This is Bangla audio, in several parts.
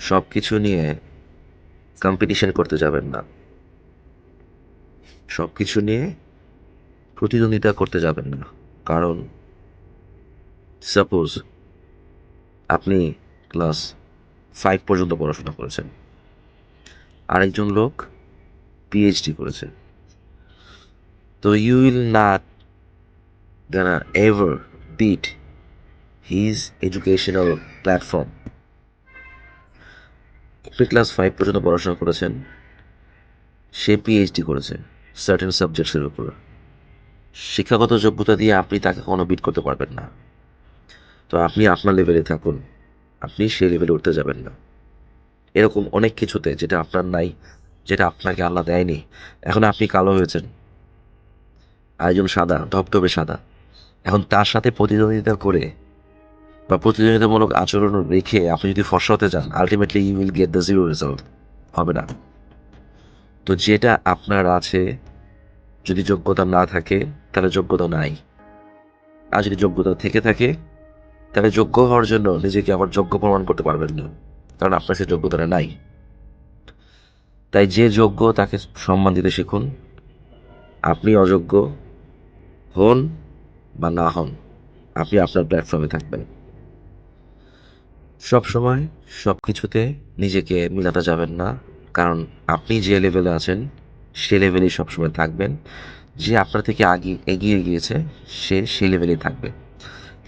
সব কিছু নিয়ে কম্পিটিশন করতে যাবেন না। সব কিছু নিয়ে প্রতিদ্বন্দ্বিতা করতে যাবেন না। কারণ সাপোজ আপনি ক্লাস ফাইভ পর্যন্ত পড়াশোনা করেছেন। আরেকজন লোক পিএইচডি করেছে। তো you will not gonna ever beat his educational platform আপনি ক্লাস ফাইভ পর্যন্ত পড়াশোনা করেছেন। সে পিএইচডি করেছে সার্টেন সাবজেক্টসের উপর। শিক্ষাগত যোগ্যতা দিয়ে আপনি তাকে কোনো বিট করতে পারবেন না। তো আপনি আপনার লেভেলে থাকুন, আপনি সেই লেভেলে উঠতে যাবেন না। এরকম অনেক কিছুতে যেটা আপনার নাই, যেটা আপনাকে আল্লাহ দেয়নি, এখন আপনি কালো হয়েছেন। আয়োজন সাদা, ধবধবে সাদা। এখন তার সাথে প্রতিদ্বন্দ্বিতা করে বা প্রতিযোগিতামূলক আচরণ রেখে আপনি যদি ফর্সা হতে চান ultimately you will get the zero result হবে না। তো যেটা আপনার আছে, যদি যোগ্যতা না থাকে, তাহলে যোগ্যতা নাই। আর যদি যোগ্যতা থেকে থাকে, তাহলে যোগ্য হওয়ার জন্য নিজেকে আবার যোগ্য প্রমাণ করতে পারবেন না, কারণ আপনার সে যোগ্যতাটা নাই। তাই যে যোগ্য তাকে সম্মান দিতে শিখুন, আপনি অযোগ্য হন বা না হন, আপনি আপনার প্ল্যাটফর্মে থাকবেন। সব সময় সব কিছুতে নিজেকে মিলাতে যাবেন না, কারণ আপনি যে লেভেলে আছেন, সে লেভেলেই সবসময় থাকবেন। যে আপনার থেকে আগে এগিয়ে গিয়েছে, সে সেই লেভেলেই থাকবে।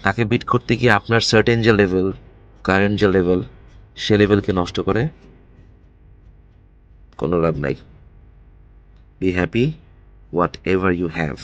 তাকে বিট করতে গিয়ে আপনার সার্টেন যে লেভেল কারেন্ট যে লেভেল সে লেভেলকে নষ্ট করে কোনো লাভ নাই। Be happy whatever you have